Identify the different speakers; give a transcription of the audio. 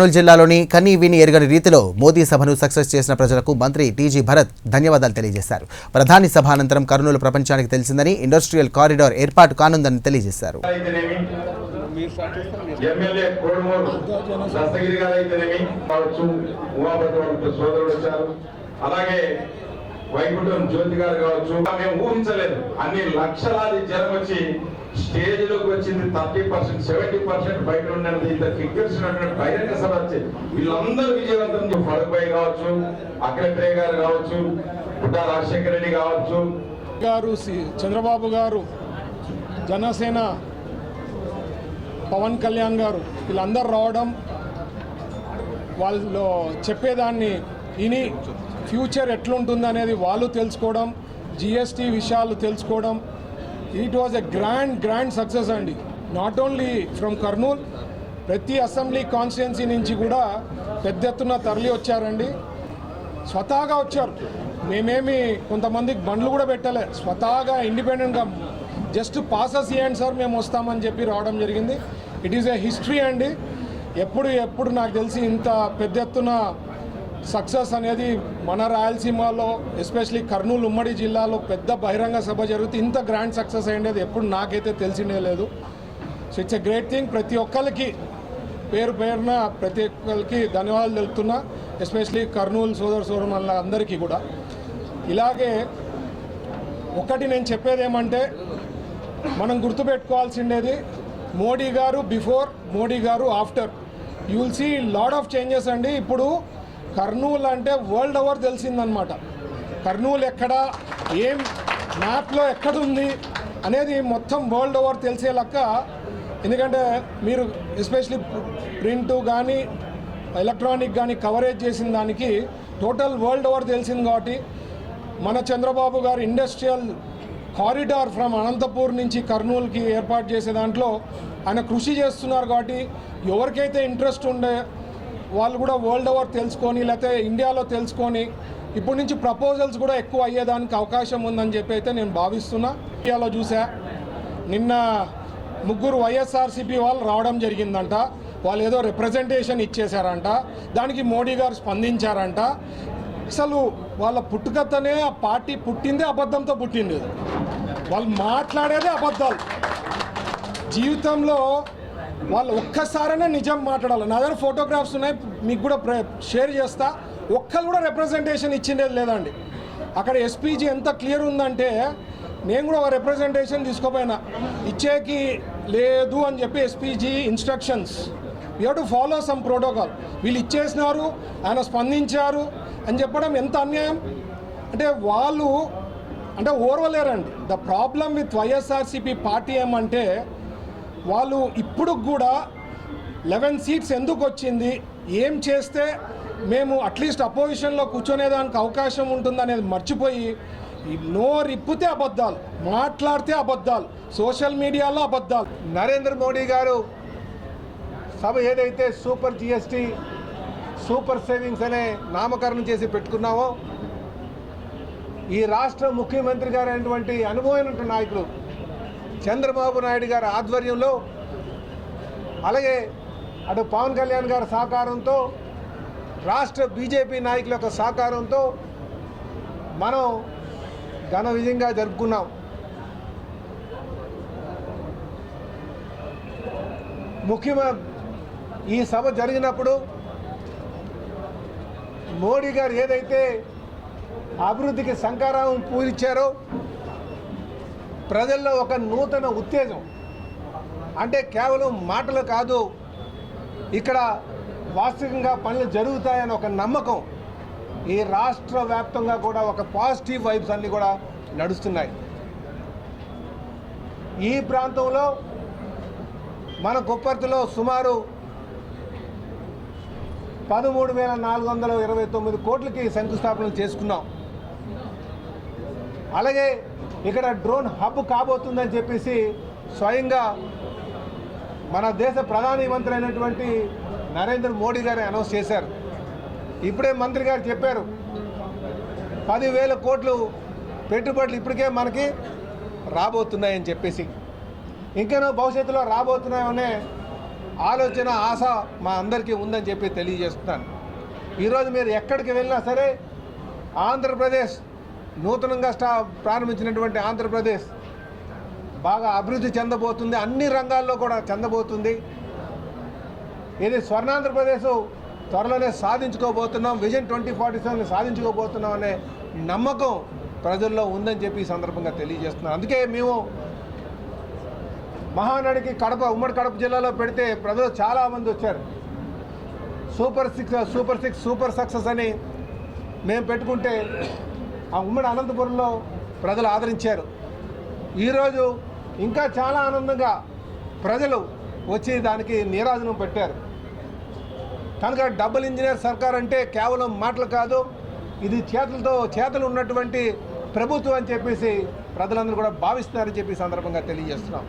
Speaker 1: కర్నూలు జిల్లాలోని కనీ విని ఎరగని రీతిలో మోదీ సభను సక్సెస్ చేసిన ప్రజలకు మంత్రి టీజీ భరత్ ధన్యవాదాలు తెలియజేశారు. ప్రధాని సభ అనంతరం కర్నూలు ప్రపంచానికి తెలిసిందని ఇండస్ట్రియల్ కారిడార్ ఏర్పాటు కానుందని తెలియజేశారు.
Speaker 2: అలాగే వైకుంఠం జ్యోతి గారు కావచ్చు. మేము ఊహించలేదు. అన్ని లక్షలాది జనం వచ్చి స్టేజ్లోకి వచ్చింది థర్టీ పర్సెంట్ సెవెంటీ పర్సెంట్ బయట ఉన్నది. ఇంత ఫిగర్స్ బహిరంగ సభ వచ్చింది వీళ్ళందరూ విజయవంతం ఫరూక్ కావచ్చు అఖిలేంద్రయ్య గారు కావచ్చు పుట్ట రాజశేఖర రెడ్డి కావచ్చు.
Speaker 3: గారు సి- చంద్రబాబు గారు జనసేన పవన్ కళ్యాణ్ గారు వీళ్ళందరూ రావడం వాళ్ళు చెప్పేదాన్ని ఇని ఫ్యూచర్ ఎట్లుంటుంది అనేది వాళ్ళు తెలుసుకోవడం జిఎస్టీ విషయాలు తెలుసుకోవడం. It was a grand grand success అండి. నాట్ ఓన్లీ ఫ్రమ్ కర్నూల్ ప్రతి అసెంబ్లీ కాన్స్టిట్యున్సీ నుంచి కూడా పెద్ద ఎత్తున తరలి వచ్చారండి. స్వతహాగా వచ్చారు. మేమేమి కొంతమందికి బండ్లు కూడా పెట్టలే. స్వతహాగా ఇండిపెండెంట్గా జస్ట్ పాసెస్ ఇవ్వండి సార్ మేము వస్తామని చెప్పి రావడం జరిగింది. ఇట్ ఈస్ ఏ హిస్టరీ అండి. ఎప్పుడు ఎప్పుడు నాకు తెలిసి ఇంత పెద్ద ఎత్తున సక్సెస్ అనేది మన రాయలసీమలో ఎస్పెషలీ కర్నూలు ఉమ్మడి జిల్లాలో పెద్ద బహిరంగ సభ జరుగుతుంది ఇంత గ్రాండ్ సక్సెస్ అయ్యేది ఎప్పుడు నాకైతే తెలిసిందే లేదు. So it's a great thing ప్రతి ఒక్కరికి పేరు పేరున ప్రతి ఒక్కరికి ధన్యవాదాలు తెలుపుతున్నా ఎస్పెషలీ కర్నూలు సోదర సోదరుల అందరికీ కూడా. ఇలాగే ఒకటి నేను చెప్పేది ఏమంటే మనం గుర్తుపెట్టుకోవాల్సిండేది Modi garu before Modi garu after. You will see lot of changes అండి. ఇప్పుడు కర్నూలు అంటే వరల్డ్ ఓవర్ తెలిసిందనమాట కర్నూలు ఎక్కడ ఏం మ్యాప్లో ఎక్కడుంది అనేది మొత్తం వరల్డ్ ఓవర్ తెలిసే లెక్క. ఎందుకంటే మీరు ఎస్పెషలీ ప్రింట్ కానీ ఎలక్ట్రానిక్ కానీ కవరేజ్ చేసిన దానికి టోటల్ వరల్డ్ ఓవర్ తెలిసింది కాబట్టి మన చంద్రబాబు గారు ఇండస్ట్రియల్ కారిడార్ ఫ్రమ్ అనంతపూర్ నుంచి కర్నూలుకి ఏర్పాటు చేసే దాంట్లో ఆయన కృషి చేస్తున్నారు కాబట్టి ఎవరికైతే ఇంట్రెస్ట్ ఉండే వాళ్ళు కూడా వరల్డ్ ఓవర్ తెలుసుకొని లేకపోతే ఇండియాలో తెలుసుకొని ఇప్పటి నుంచి ప్రపోజల్స్ కూడా ఎక్కువ అయ్యేదానికి అవకాశం ఉందని చెప్పి అయితే నేను భావిస్తున్నా. ఇండియాలో చూసా నిన్న ముగ్గురు వైఎస్ఆర్సీపీ వాళ్ళు రావడం జరిగిందంట. వాళ్ళు ఏదో రిప్రజెంటేషన్ ఇచ్చేశారంట. దానికి మోడీ గారు స్పందించారంట. అసలు వాళ్ళ పుట్టుకతనే ఆ పార్టీ పుట్టిందే అబద్ధంతో పుట్టింది. వాళ్ళు మాట్లాడేదే అబద్ధాలు. జీవితంలో వాళ్ళు ఒక్కసారైనా నిజం మాట్లాడాలి. నా దగ్గర ఫోటోగ్రాఫ్స్ ఉన్నాయి మీకు కూడా షేర్ చేస్తా. ఒక్కరు కూడా రిప్రజెంటేషన్ ఇచ్చిండేది లేదండి. అక్కడ ఎస్పీజీ ఎంత క్లియర్ ఉందంటే నేను కూడా ఒక రిప్రజెంటేషన్ తీసుకోపోయినా. ఇచ్చేకి లేదు అని చెప్పి SPG instructions you to follow some protocol వీళ్ళు ఇచ్చేసినారు ఆయన స్పందించారు అని చెప్పడం ఎంత అన్యాయం? అంటే వాళ్ళు అంటే ఓర్వలేరండి. The problem with YSRCP party ఏమంటే వాళ్ళు ఇప్పుడు కూడా లెవెన్ సీట్స్ ఎందుకు వచ్చింది ఏం చేస్తే మేము అట్లీస్ట్ అపోజిషన్లో కూర్చునేదానికి అవకాశం ఉంటుందనేది మర్చిపోయి నో నోరు అబద్ధాలు మాట్లాడితే అబద్ధాలు సోషల్ మీడియాలో అబద్ధాలు.
Speaker 4: నరేంద్ర మోడీ గారు సభ ఏదైతే సూపర్ జిఎస్టీ సూపర్ సేవింగ్స్ అనే నామకరణం చేసి పెట్టుకున్నామో ఈ రాష్ట్ర ముఖ్యమంత్రి గారు అయినటువంటి అనుభవమైన నాయకుడు చంద్రబాబు నాయుడు గారి ఆధ్వర్యంలో అలాగే అటు పవన్ కళ్యాణ్ గారి సహకారంతో రాష్ట్ర బీజేపీ నాయకుల యొక్క సహకారంతో మనం ఘన విజయంగా జరుపుకున్నాం. ముఖ్యమైన ఈ సభ జరిగినప్పుడు మోడీ గారు ఏదైతే అభివృద్ధికి సంకారం పూరించారో ప్రజల్లో ఒక నూతన ఉత్తేజం. అంటే కేవలం మాటలు కాదు ఇక్కడ వాస్తవికంగా పనులు జరుగుతాయని ఒక నమ్మకం. ఈ రాష్ట్ర వ్యాప్తంగా కూడా ఒక పాజిటివ్ వైబ్స్ అన్నీ కూడా నడుస్తున్నాయి. ఈ ప్రాంతంలో మన గుప్పర్తిలో సుమారు పదమూడు వేల నాలుగు వందల ఇరవై తొమ్మిది కోట్లకి శంకుస్థాపన చేసుకున్నాం. అలాగే ఇక్కడ డ్రోన్ హబ్ కాబోతుందని చెప్పేసి స్వయంగా మన దేశ ప్రధాని మంత్రి అయినటువంటి నరేంద్ర మోడీ గారు అనౌన్స్ చేశారు. ఇప్పుడే మంత్రి గారు చెప్పారు పదివేల కోట్లు పెట్టుబడులు ఇప్పటికే మనకి రాబోతున్నాయని చెప్పేసి. ఇంకనూ భవిష్యత్తులో రాబోతున్నాయనే ఆలోచన ఆశ మా అందరికీ ఉందని చెప్పి తెలియజేస్తున్నాను. ఈరోజు మీరు ఎక్కడికి వెళ్ళినా సరే ఆంధ్రప్రదేశ్ నూతనంగా స్టా ప్రారంభించినటువంటి ఆంధ్రప్రదేశ్ బాగా అభివృద్ధి చెందబోతుంది. అన్ని రంగాల్లో కూడా చెందబోతుంది. ఇది స్వర్ణాంధ్రప్రదేశ్ త్వరలోనే సాధించుకోబోతున్నాం. విజన్ ట్వంటీ ఫార్టీ సెవెన్ సాధించుకోబోతున్నాం అనే నమ్మకం ప్రజల్లో ఉందని చెప్పి ఈ సందర్భంగా తెలియజేస్తున్నాం అందుకే మేము మహానాడికి కడప ఉమ్మడి కడప జిల్లాలో పెడితే ప్రజలు చాలామంది వచ్చారు. Super six super six super success అని మేము పెట్టుకుంటే ఆ ఉమ్మడి అనంతపురంలో ప్రజలు ఆదరించారు. ఈరోజు ఇంకా చాలా ఆనందంగా ప్రజలు వచ్చి దానికి నీరాజనం పెట్టారు. కనుక డబుల్ ఇంజనీర్ సర్కార్ అంటే కేవలం మాటలు కాదు ఇది చేతులతో చేతులు ఉన్నటువంటి ప్రభుత్వం అని చెప్పేసి ప్రజలందరూ కూడా భావిస్తున్నారని చెప్పి సందర్భంగా తెలియజేస్తున్నాం.